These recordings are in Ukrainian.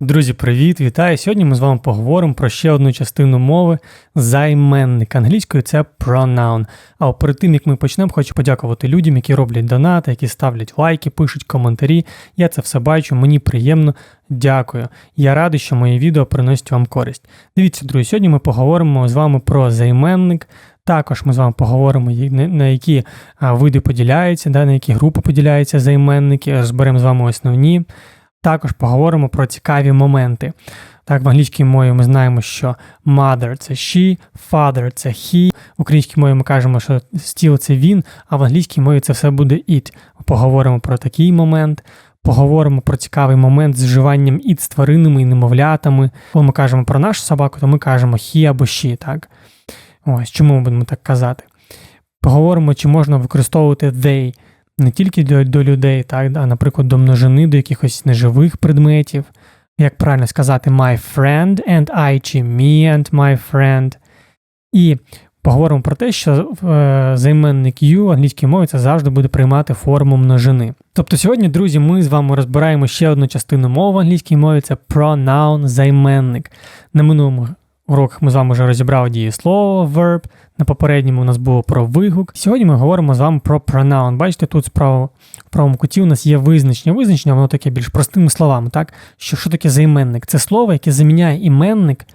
Друзі, привіт, вітаю! Сьогодні ми з вами поговоримо про ще одну частину мови займенник. Англійською це pronoun. А перед тим як ми почнемо, хочу подякувати людям, які роблять донати, які ставлять лайки, пишуть коментарі. Я це все бачу, мені приємно. Дякую. Я радий, що моє відео приносить вам користь. Дивіться, друзі, сьогодні ми поговоримо з вами про займенник. Також ми з вами поговоримо, на які види поділяються, на які групи поділяються займенники, розберемо з вами основні. Також поговоримо про цікаві моменти. Так, в англійській мові ми знаємо, що mother це she, father це he. В українській мові ми кажемо, що стіл це він, а в англійській мові це все буде it. Поговоримо про такий момент. Поговоримо про цікавий момент з вживанням it з тваринами і немовлятами. Коли ми кажемо про нашу собаку, то ми кажемо he або she, так? Ось чому ми будемо так казати? Поговоримо, чи можна використовувати they не тільки до, до людей, так, а, наприклад, до множини, до якихось неживих предметів. Як правильно сказати, my friend and I, чи me and my friend. І поговоримо про те, що е, займенник you англійській мові це завжди буде приймати форму множини. Тобто сьогодні, друзі, ми з вами розбираємо ще одну частину мови в англійській мові це pronoun займенник. На минулому уроках ми з вами вже розібрали дієслово, verb, на попередньому у нас було про вигук. Сьогодні ми говоримо з вами про pronoun. Бачите, тут справа в правому куті у нас є визначення. Визначення, воно таке більш простими словами, так? Що що таке займенник? Це слово, яке заміняє іменник,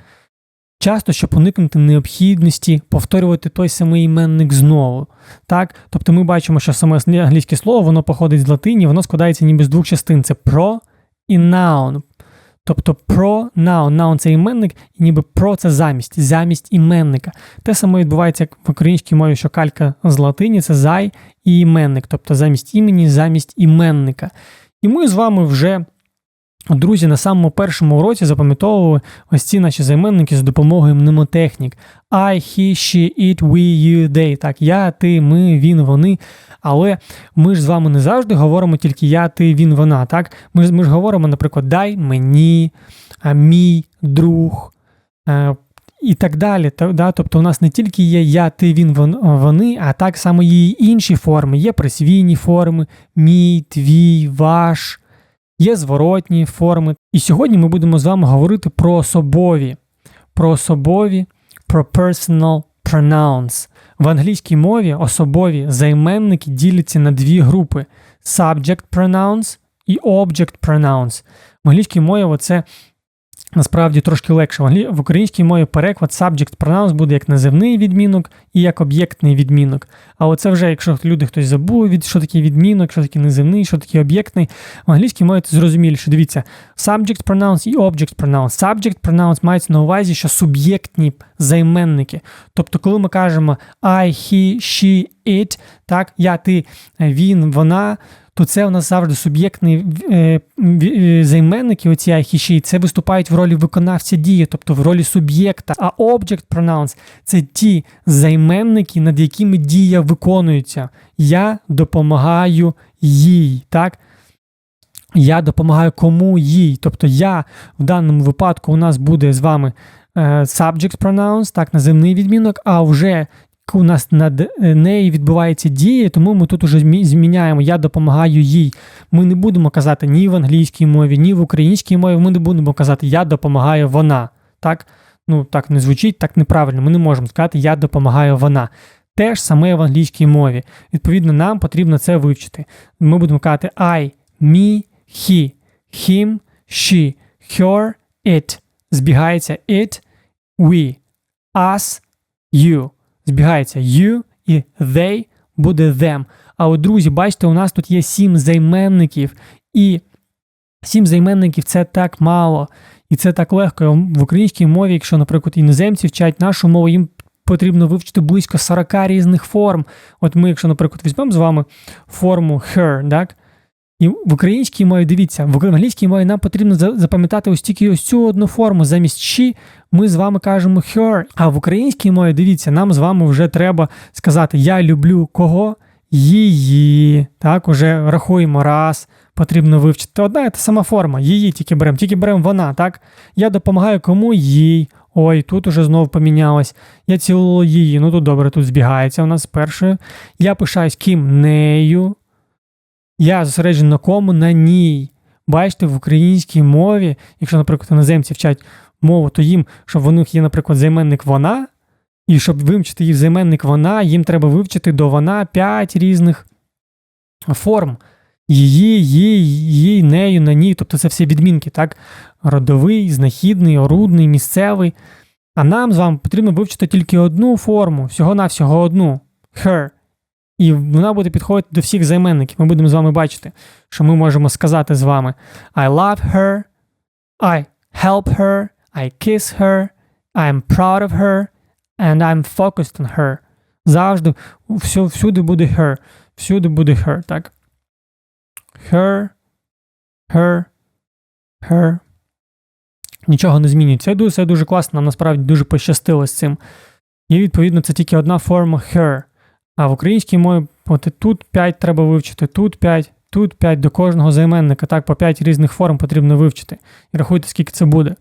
часто, щоб уникнути необхідності повторювати той самий іменник знову. Так? Тобто ми бачимо, що саме англійське слово воно походить з латині, воно складається ніби з двох частин: це про і noun. Тобто про noun, noun – це іменник, і ніби про це замість, замість іменника. Те саме відбувається як в українській мові, що калька з латині це зай і іменник, тобто замість імені, замість іменника. І ми з вами вже Друзі, на самому першому уроці запам'ятовували ось ці наші займенники за допомогою мнемотехнік. I, he, she, it, we, you, they. Так, я, ти, ми, він, вони. Але ми ж з вами не завжди говоримо тільки я, ти, він, вона. Так? Ми ми ж говоримо, наприклад, дай мені, мій друг е, і так далі. Да? Тобто у нас не тільки є я, ти, він, вони, а так само є інші форми. Є присвійні форми, мій, твій, ваш є зворотні форми. І сьогодні ми будемо з вами говорити про особові, про особові, про personal pronouns. В англійській мові особові займенники діляться на дві групи: subject pronouns і object pronouns. В англійській мові це Насправді трошки легше. В українській мові переклад subject pronouns буде як називний відмінок і як об'єктний відмінок. А оце вже, якщо люди хтось забув, від що таке відмінок, що таке називний, що таке об'єктний, в англійській мові це зрозуміліше. Дивіться, subject pronouns і object pronouns. Subject pronouns мається на увазі, що суб'єктні займенники. Тобто, коли ми кажемо I, he, she, it, так, я, ти, він, вона то це у нас завжди суб'єктний е, е, займенники, оці айхіші, це виступають в ролі виконавця дії, тобто в ролі суб'єкта. А object pronouns – це ті займенники, над якими дія виконується. Я допомагаю їй. так? Я допомагаю кому їй. Тобто я в даному випадку у нас буде з вами е, subject pronouns, так, називний відмінок, а вже у нас над е, нею відбувається дія, тому ми тут уже зміняємо Я допомагаю їй. Ми не будемо казати ні в англійській мові, ні в українській мові. Ми не будемо казати Я допомагаю вона. Так Ну, так не звучить, так неправильно. Ми не можемо сказати Я допомагаю вона. Те ж саме в англійській мові. Відповідно, нам потрібно це вивчити. Ми будемо казати I, me, he, him, she, her, it. Збігається it, we, us, you збігається you і they буде them. А от, друзі, бачите, у нас тут є сім займенників, і сім займенників це так мало, і це так легко. В українській мові, якщо, наприклад, іноземці вчать нашу мову, їм потрібно вивчити близько 40 різних форм. От ми, якщо, наприклад, візьмемо з вами форму her, так? І в українській мові, дивіться, в англійській мові нам потрібно запам'ятати ось тільки ось цю одну форму. Замість she ми з вами кажемо her. А в українській мові, дивіться, нам з вами вже треба сказати Я люблю кого? Її. Так, уже рахуємо раз. Потрібно вивчити. Одна і та сама форма. Її тільки беремо, тільки беремо вона, так? Я допомагаю кому їй. Ой, тут уже знову помінялось. Я цілую її. Ну тут добре, тут збігається у нас з першою. Я пишаюсь ким нею. Я зосереджений на кому на ній. бачите, в українській мові, якщо, наприклад, іноземці вчать мову, то їм, щоб в них є, наприклад, займенник вона, і щоб вивчити в займенник вона, їм треба вивчити до вона 5 різних форм. Її, їй, їй, нею, на ній, тобто це всі відмінки, так? Родовий, знахідний, орудний, місцевий. А нам з вами потрібно вивчити тільки одну форму, всього-навсього одну her. І вона буде підходити до всіх займенників. Ми будемо з вами бачити, що ми можемо сказати з вами I love her, I help her, I kiss her, I'm proud of her, and I'm focused on her. Завжди, всю- всюди буде her. Всюди буде her, так? Her, her, her. Нічого не змінюється. Це дуже класно, нам насправді дуже пощастило з цим. І відповідно це тільки одна форма her. А в українській мові от тут 5 треба вивчити, тут 5, тут 5 до кожного займенника. Так, по 5 різних форм потрібно вивчити. І рахуйте, скільки це буде.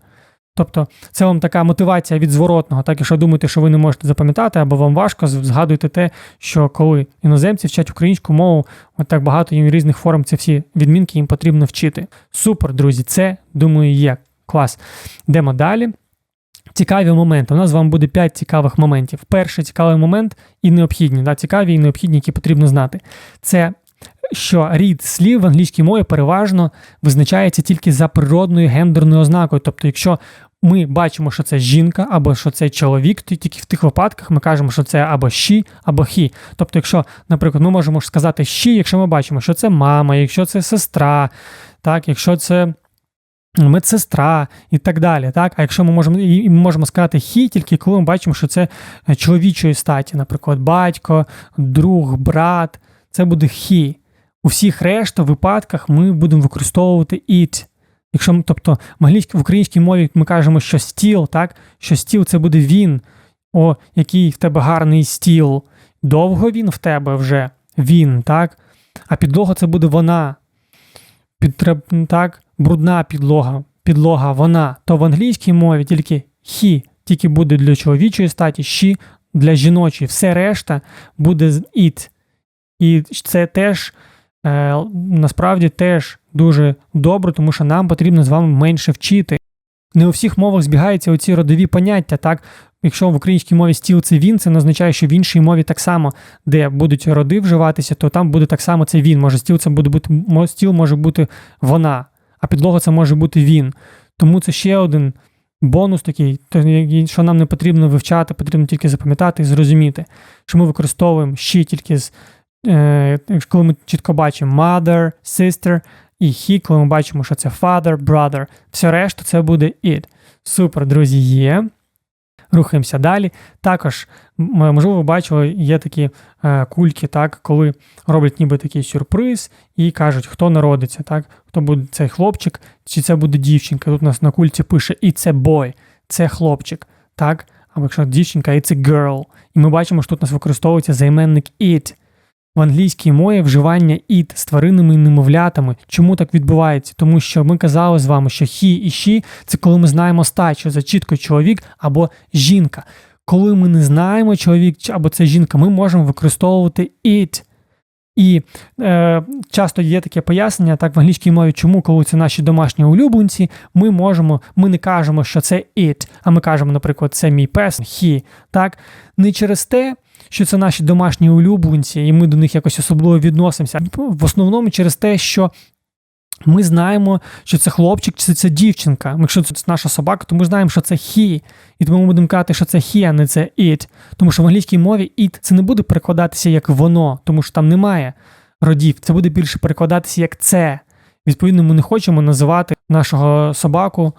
Тобто, це вам така мотивація від зворотного. Так, якщо думаєте, що ви не можете запам'ятати, або вам важко, згадуйте те, що коли іноземці вчать українську мову, от так багато їм різних форм, це всі відмінки їм потрібно вчити. Супер, друзі, це думаю є. Клас. Йдемо далі. Цікаві моменти. У нас з вами буде 5 цікавих моментів. Перший цікавий момент і необхідні, да, цікаві і необхідні, які потрібно знати. Це що рід слів в англійській мові переважно визначається тільки за природною гендерною ознакою. Тобто, якщо ми бачимо, що це жінка або що це чоловік, то тільки в тих випадках ми кажемо, що це або she, або he. Тобто, якщо, наприклад, ми можемо сказати she, якщо ми бачимо, що це мама, якщо це сестра, так, якщо це медсестра і так далі. Так? А якщо ми можемо і ми можемо сказати хі, тільки коли ми бачимо, що це е, чоловічої статі, наприклад, батько, друг, брат, це буде хі. У всіх решта випадках ми будемо використовувати it. Якщо тобто в в українській мові ми кажемо, що стіл, так? що стіл це буде він, о, який в тебе гарний стіл. Довго він в тебе вже він, так? А підлога це буде вона. Підтреб, так? Брудна підлога, підлога вона. То в англійській мові тільки he, тільки буде для чоловічої статі, she для жіночої. Все решта буде з it. І це теж е, насправді теж дуже добре, тому що нам потрібно з вами менше вчити. Не у всіх мовах збігаються оці родові поняття, так? Якщо в українській мові стіл це він, це не означає, що в іншій мові так само, де будуть роди вживатися, то там буде так само це він. Може, стіл це буде бути стіл може бути вона, а підлога це може бути він. Тому це ще один бонус такий, що нам не потрібно вивчати, потрібно тільки запам'ятати і зрозуміти, що ми використовуємо ще тільки з е, коли ми чітко бачимо mother, sister і he, коли ми бачимо, що це father, brother. Все решта це буде it. Супер, друзі, є. Рухаємося далі. Також, можливо, ви бачили, є такі е, кульки, так, коли роблять ніби такий сюрприз і кажуть, хто народиться, так, хто буде цей хлопчик, чи це буде дівчинка. Тут у нас на кульці пише і це бой, це хлопчик. так, Або якщо дівчинка, і це girl. І ми бачимо, що тут у нас використовується займенник it. В англійській мові вживання it з тваринними немовлятами. Чому так відбувається? Тому що ми казали з вами, що he і she – це коли ми знаємо що це чітко чоловік або жінка. Коли ми не знаємо чоловік або це жінка, ми можемо використовувати it. І е, часто є таке пояснення так в англійській мові, чому, коли це наші домашні улюбленці, ми можемо, ми не кажемо, що це it, а ми кажемо, наприклад, це мій пес, he. Так? Не через те, що це наші домашні улюбленці, і ми до них якось особливо відносимося. В основному через те, що ми знаємо, що це хлопчик, чи це дівчинка. Якщо це наша собака, то ми знаємо, що це he. І тому ми будемо казати, що це he, а не це it. Тому що в англійській мові it це не буде перекладатися як воно, тому що там немає родів. Це буде більше перекладатися як це. Відповідно, ми не хочемо називати нашого собаку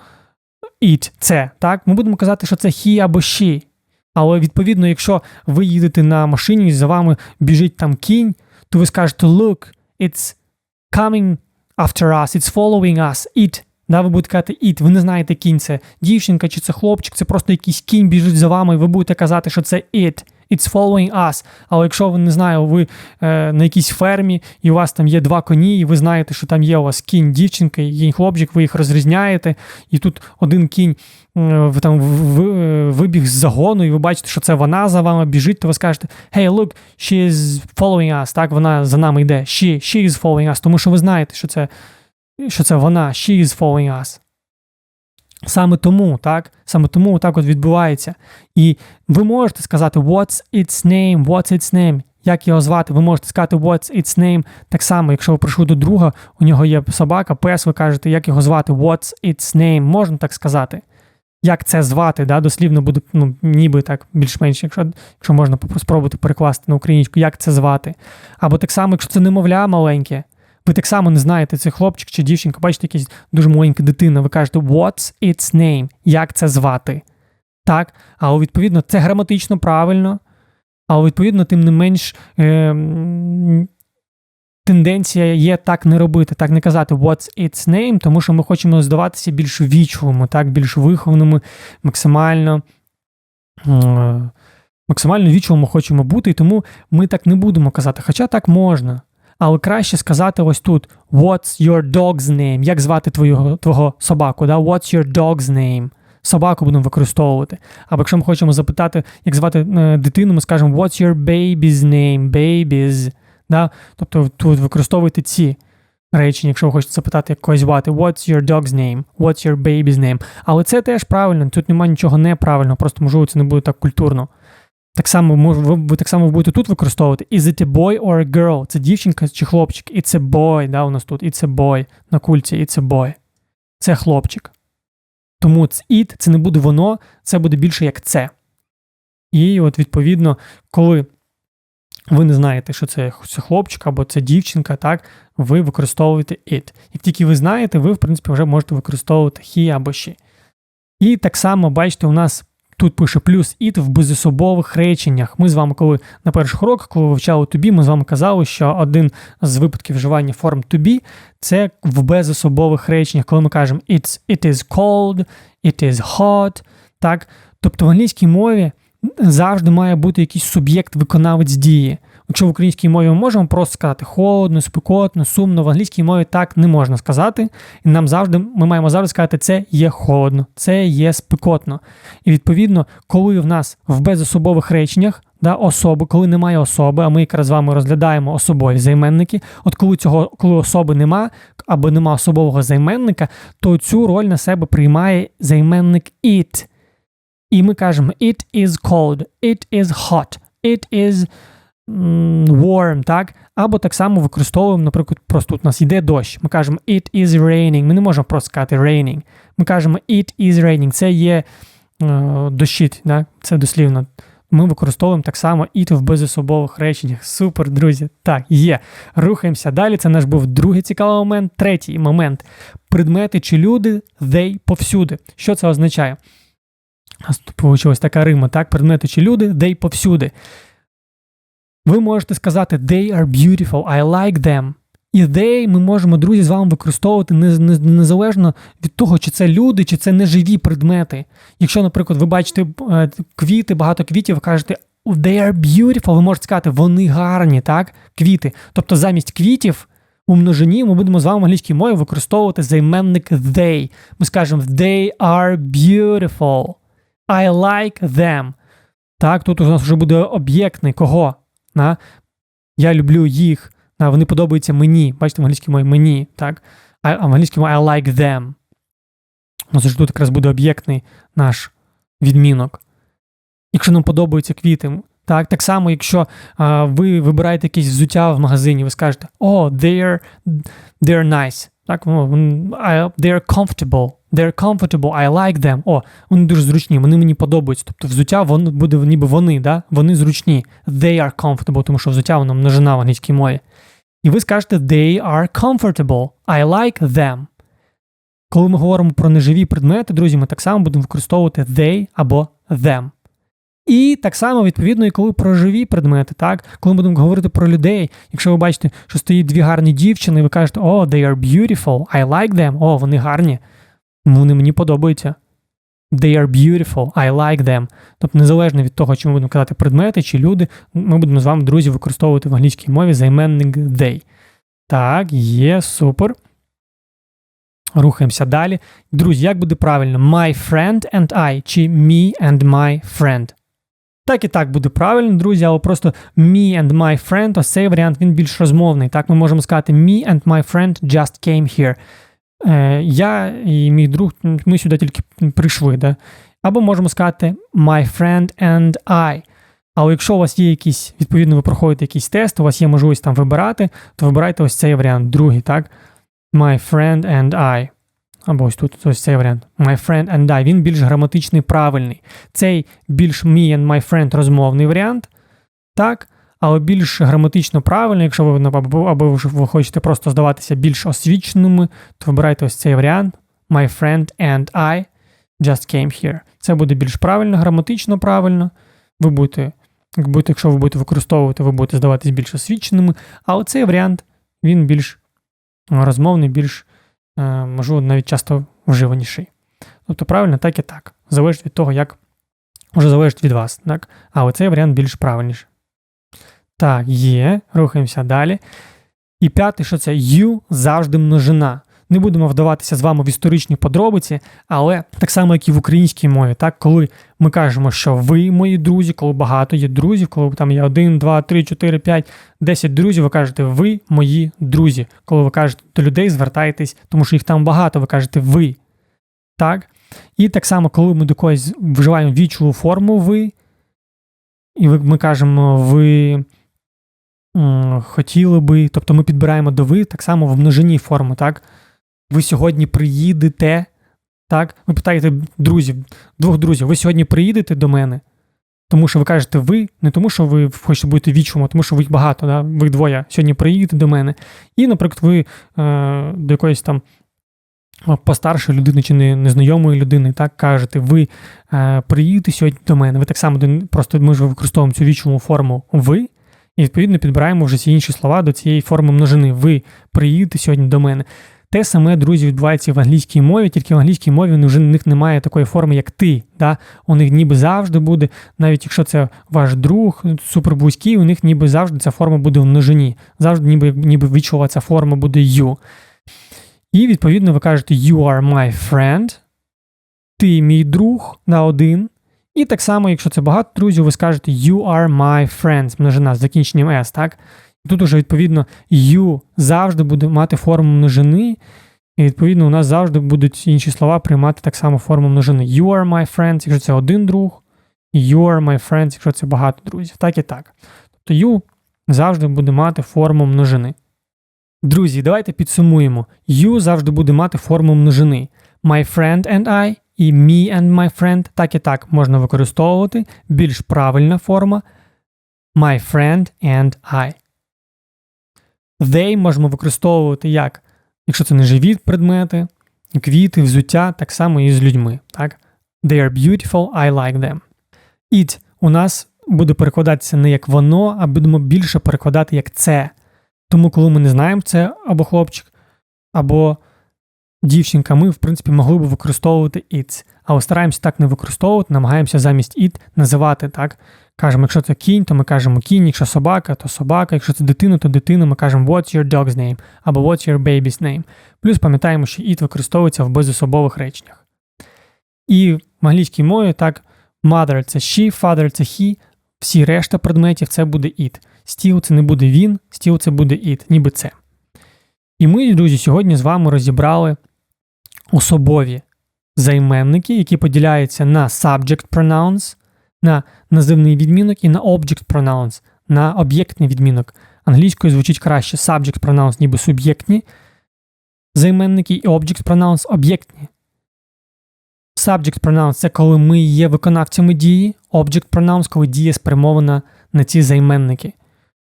it, це. Так? Ми будемо казати, що це he або she. Але відповідно, якщо ви їдете на машині і за вами біжить там кінь, то ви скажете look, it's coming after us, it's following us, it. Да, ви будете казати it, ви не знаєте кінь, це дівчинка чи це хлопчик, це просто якийсь кінь біжить за вами, і ви будете казати, що це it. It's following us. Але якщо ви не знаю, ви е, на якійсь фермі, і у вас там є два коні, і ви знаєте, що там є у вас кінь дівчинка і кінь хлопчик, ви їх розрізняєте, і тут один кінь е, там в- е, вибіг з загону, і ви бачите, що це вона за вами біжить, то ви скажете: Hey, look, she is following us. Так, вона за нами йде. She, she is following us, тому що ви знаєте, що це що це вона, she is following us. Саме тому, так, саме тому так от відбувається. І ви можете сказати what's its name, what's its name, як його звати, ви можете сказати what's its name. Так само, якщо ви прийшли до друга, у нього є собака, пес, ви кажете, як його звати, what's its name, можна так сказати. Як це звати, да, дослівно буде, ну, ніби так більш-менш, якщо якщо можна спробувати перекласти на українську, як це звати. Або так само, якщо це немовля маленьке, ви так само не знаєте, це хлопчик чи дівчинка, бачите, якась дуже маленька дитина, ви кажете, what's its name? Як це звати? Так, але відповідно, це граматично правильно, але відповідно, тим не менш. Е, Тенденція є так не робити, так не казати what's its name, тому що ми хочемо здаватися більш вічливими, так, більш вихованими, максимально максимально вічливими хочемо бути, і тому ми так не будемо казати. Хоча так можна. Але краще сказати ось тут: What's your dog's name? Як звати твого твого собаку? Да? What's your dog's name? Собаку будемо використовувати. Або якщо ми хочемо запитати, як звати е, дитину, ми скажемо What's your baby's name? Babies. Да? Тобто тут використовуйте ці речення, якщо ви хочете запитати як когось звати What's your dog's name? What's your baby's name? Але це теж правильно, тут немає нічого неправильного, просто можливо це не буде так культурно. Так само ви, ви так само будете тут використовувати. Is it a boy or a girl? Це дівчинка чи хлопчик? It's a boy, да, у нас тут. It's a boy. На кульці it's a boy. Це хлопчик. Тому it це не буде воно, це буде більше як це. І от, відповідно, коли ви не знаєте, що це це хлопчик або це дівчинка, так, ви використовуєте it. Як тільки ви знаєте, ви, в принципі, вже можете використовувати he або she. І так само, бачите, у нас Тут пише плюс іт в безособових реченнях. Ми з вами, коли на перших уроках, коли вивчали be, ми з вами казали, що один з випадків вживання форм to be – це в безособових реченнях, коли ми кажемо It's, it is cold, it is hot. Так? Тобто в англійській мові завжди має бути якийсь суб'єкт виконавець дії. Якщо в українській мові ми можемо просто сказати холодно, спекотно, сумно, в англійській мові так не можна сказати. І нам завжди ми маємо завжди сказати, це є холодно, це є спекотно. І відповідно, коли в нас в безособових реченнях да, особи, коли немає особи, а ми якраз з вами розглядаємо особові займенники. От коли цього, коли особи нема, або нема особового займенника, то цю роль на себе приймає займенник it. І ми кажемо it is cold, it is hot, it is warm, так? Або так само використовуємо, наприклад, просто тут у нас йде дощ. Ми кажемо it is raining. Ми не можемо просто сказати raining. Ми кажемо it is raining. Це є е, дощить, да? це дослівно. Ми використовуємо так само it в безособових реченнях. Супер, друзі. Так, є. Рухаємося далі. Це наш був другий цікавий момент. Третій момент. Предмети чи люди, they повсюди. Що це означає? Тут вийшла така рима, так? Предмети чи люди, they повсюди. Ви можете сказати they are beautiful, I like them. І they ми можемо, друзі, з вами використовувати незалежно від того, чи це люди, чи це неживі предмети. Якщо, наприклад, ви бачите е, квіти, багато квітів, ви кажете they are beautiful, ви можете сказати, вони гарні, так? Квіти. Тобто замість квітів у множині ми будемо з вами в англійській мові використовувати займенник they. Ми скажемо they are beautiful. I like them. Так, тут у нас вже буде об'єктний кого? На, Я люблю їх, на, вони подобаються мені. Бачите, в англійській мові мені, так? А в англійській мові I like them. Ну, це тут якраз буде об'єктний наш відмінок. Якщо нам подобаються квіти, так так само, якщо а, ви вибираєте якесь взуття в магазині, ви скажете, о, they're, they're nice. Так, they're comfortable. They're comfortable, I like them. О, вони дуже зручні, вони мені подобаються. Тобто взуття воно буде ніби вони, да? вони зручні. They are comfortable, тому що взуття воно множина в англійській мові. І ви скажете they are comfortable. I like them. Коли ми говоримо про неживі предмети, друзі, ми так само будемо використовувати they або them. І так само, відповідно, і коли про живі предмети, так? Коли ми будемо говорити про людей, якщо ви бачите, що стоїть дві гарні дівчини, і ви кажете, о, they are beautiful, I like them, о, вони гарні, вони мені подобаються. They are beautiful, I like them. Тобто, незалежно від того, чи ми будемо казати предмети чи люди, ми будемо з вами, друзі, використовувати в англійській мові займенник they. Так, є, супер. Рухаємося далі. Друзі, як буде правильно? My friend and I чи me and my friend? Так і так буде правильно, друзі, але просто me and my friend, ось цей варіант він більш розмовний. Так, ми можемо сказати me and my friend just came here. Е, Я і мій друг, ми сюди тільки прийшли. Да? Або можемо сказати my friend and I. Але якщо у вас є якісь, відповідно, ви проходите якийсь тест, у вас є можливість там вибирати, то вибирайте ось цей варіант, другий, так? My friend and I. Або ось тут ось цей варіант. My friend and I. Він більш граматичний, правильний. Цей більш me and my friend розмовний варіант, так? Але більш граматично правильний, якщо ви або, ви хочете просто здаватися більш освіченими, то вибирайте ось цей варіант. My friend and I just came here. Це буде більш правильно, граматично правильно. Ви будете, якщо ви будете використовувати, ви будете здаватись більш освіченими. Але цей варіант він більш розмовний, більш Е, можливо, навіть часто вживаніший. Тобто, правильно, так і так. Залежить від того, як вже залежить від вас. Так? Але цей варіант більш правильніший. Так, є. Рухаємося далі. І п'яте, що це you завжди множина. Не будемо вдаватися з вами в історичні подробиці, але так само, як і в українській мові, так, коли ми кажемо, що ви мої друзі, коли багато є друзів, коли там є один, два, три, чотири, п'ять, десять друзів, ви кажете, ви мої друзі. Коли ви кажете до людей, звертаєтесь, тому що їх там багато, ви кажете ви. Так? І так само, коли ми до когось вживаємо вічову форму ви, і ми кажемо, ви хотіли би, тобто ми підбираємо до ви так само в множині форми, так? ви сьогодні приїдете. Так, ви питаєте друзів, двох друзів, ви сьогодні приїдете до мене, тому що ви кажете ви, не тому, що ви хочете бути вічому, а тому що ви їх багато, да? ви двоє сьогодні приїдете до мене. І, наприклад, ви е, до якоїсь там постаршої людини чи не, незнайомої людини так кажете, ви е, приїдете сьогодні до мене. Ви так само просто ми ж використовуємо цю вічому форму ви, і відповідно підбираємо вже ці інші слова до цієї форми множини. Ви приїдете сьогодні до мене. Те саме, друзі, відбувається в англійській мові, тільки в англійській мові вже у них немає такої форми, як ти. Да? У них ніби завжди буде, навіть якщо це ваш друг, суперблизький, у них ніби завжди ця форма буде в множині. Завжди ніби ніби відчула ця форма буде you. І відповідно ви кажете You are my friend. Ти мій друг на один. І так само, якщо це багато друзів, ви скажете You are my friends, множина з закінченням S, так? Тут уже, відповідно, you завжди буде мати форму множини, і, відповідно, у нас завжди будуть інші слова приймати так само форму множини. You are my friends, якщо це один друг, you are my friends, якщо це багато друзів. Так і так. Тобто you завжди буде мати форму множини. Друзі, давайте підсумуємо. You завжди буде мати форму множини. My friend and I і me and my friend так і так можна використовувати. Більш правильна форма my friend and I. They можемо використовувати як, якщо це не живі предмети, квіти, взуття, так само і з людьми. Так? They are beautiful, I like them. It у нас буде перекладатися не як воно, а будемо більше перекладати як це. Тому, коли ми не знаємо, це або хлопчик, або дівчинка, ми, в принципі, могли б використовувати it. Але стараємося так не використовувати, намагаємося замість it називати так. Кажемо, якщо це кінь, то ми кажемо кінь, якщо собака, то собака, якщо це дитина, то дитина, ми кажемо What's your dog's name або What's your baby's name. Плюс пам'ятаємо, що it використовується в безособових реченнях. І в англійській мові так, mother це she, father це he, всі решта предметів це буде it. Стіл це не буде він, стіл це буде it, ніби це. І ми, друзі, сьогодні з вами розібрали особові займенники, які поділяються на subject pronouns, на називний відмінок і на object pronouns, на об'єктний відмінок. Англійською звучить краще subject pronouns, ніби суб'єктні займенники, і object pronouns об'єктні. Subject pronouns це коли ми є виконавцями дії, object pronouns, коли дія спрямована на ці займенники.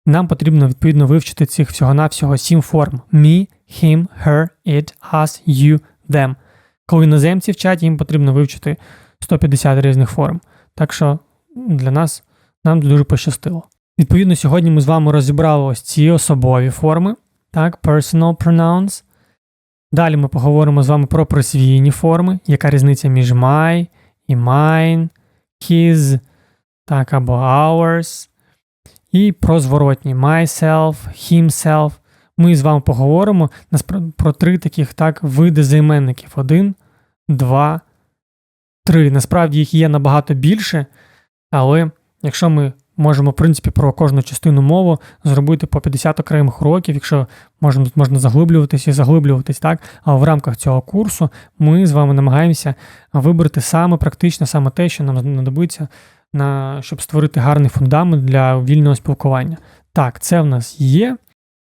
Нам потрібно відповідно вивчити цих всього-навсього сім форм: me, him, her, it, us, you, them. Коли іноземці вчать, їм потрібно вивчити 150 різних форм. Так що для нас нам дуже пощастило. Відповідно, сьогодні ми з вами розібрали ось ці особові форми, так, personal pronouns. Далі ми поговоримо з вами про присвійні форми, яка різниця між my і mine, his, так, або ours. І про зворотні myself, himself. Ми з вами поговоримо про три таких так види займенників: один, два, три. Насправді їх є набагато більше, але Якщо ми можемо, в принципі, про кожну частину мову зробити по 50 окремих уроків, якщо можна, можна заглиблюватись і заглиблюватись, так? А в рамках цього курсу ми з вами намагаємося вибрати саме практичне, саме те, що нам знадобиться, на, щоб створити гарний фундамент для вільного спілкування. Так, це в нас є.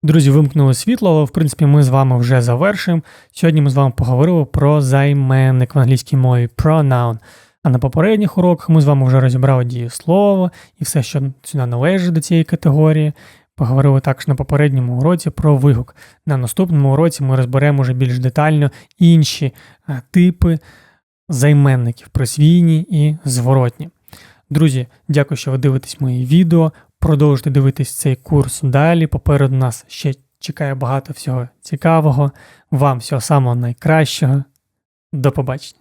Друзі, вимкнули світло, але в принципі ми з вами вже завершуємо. Сьогодні ми з вами поговорили про займенник в англійській мові pronoun. А на попередніх уроках ми з вами вже розібрали дієслово і все, що сюди належить до цієї категорії. Поговорили також на попередньому уроці про вигук. На наступному уроці ми розберемо вже більш детально інші е, типи займенників присвійні і зворотні. Друзі, дякую, що ви дивитесь мої відео. Продовжуйте дивитись цей курс далі. Попереду нас ще чекає багато всього цікавого. Вам всього самого найкращого. До побачення.